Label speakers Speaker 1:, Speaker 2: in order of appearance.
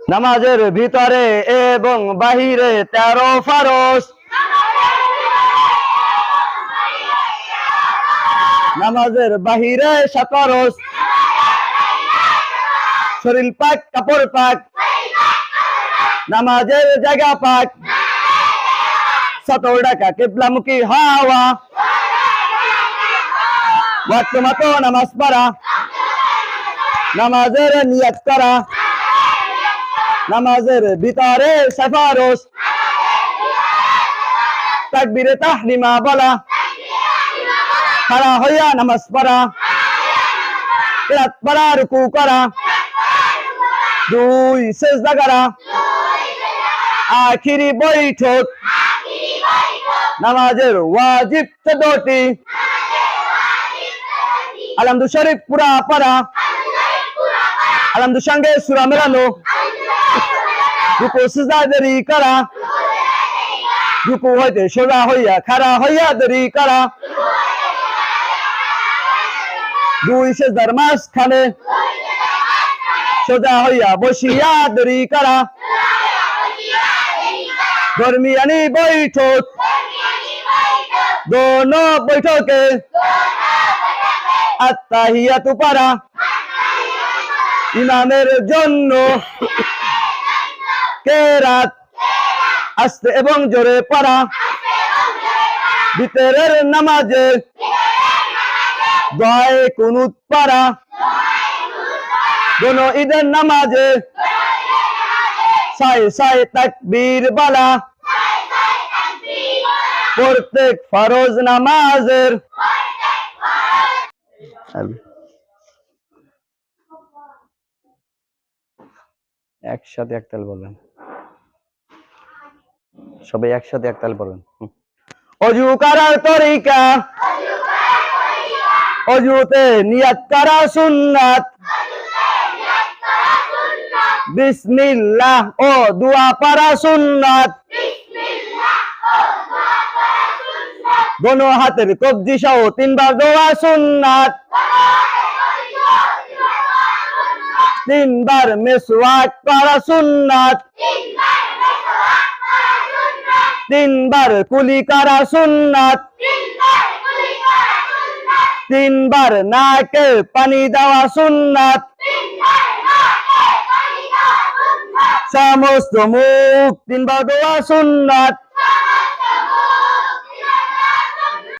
Speaker 1: নামাজের ভিতরে এবং বাহিরে তেরো ফারস নামাজের বাহিরে সাতরস শরীর পাক, কাপড় পাক। নামাজের জায়গা পাক। সতর ডাকা কেবলামুখী হাওয়া। ওয়াক্ত মতো নামাজ পড়া। নামাজের নিয়ত করা। নামাজের ভিতরে সেফারস তাকবীরে তাহরিমা বলা। খাড়া হইয়া নামাজ পড়া। কেরাত পড়া রুকু করা। দুই সেজদা করা। আখিরি বৈঠক। নামাজের ওয়াজিব চোদ্দটি আলহামদু শরীফ পুরা পড়া। আলহামদু সঙ্গে সুরা মেলানো। রুকু সিজদা দেরি করা। রুকু হইতে সোজা হইয়া খাড়া হইয়া দেরি করা। দুই সেজদার মাঝখানে সোজা হইয়া বসিয়া দেরি করা। দরমিয়ানি বৈঠক। দোনো বৈঠকে আত্মাহিয়াতু পারা। ইমামের জন্য কেরাত আস্তে এবং জোরে পড়া। ভিতরের নামাজে দয় কুনুত পারা দোনো ঈদের নামাজে সাই সাই তাকবীর বালা। প্রত্যেক ফরজ নামাজের একসাথে একতাল বলবেন সবাই একসাথে একতাল বলবেন। অজু করার তরিকা। অজুতে নিয়াত করা সুন্নাত। বিসমিল্লাহ ও দোয়া পড়া সুন্নাত। দোনো হাতের কবজি সহ তিনবার দোয়া সুন্নাত। তিনবার মেসওয়াক করা সুন্নাত। তিনবার কুলি করা সুন্নাত। তিনবার নাকে পানি দেওয়া সুন্নাত। সমস্ত মুখ তিনবার দোয়া সুন্নাত।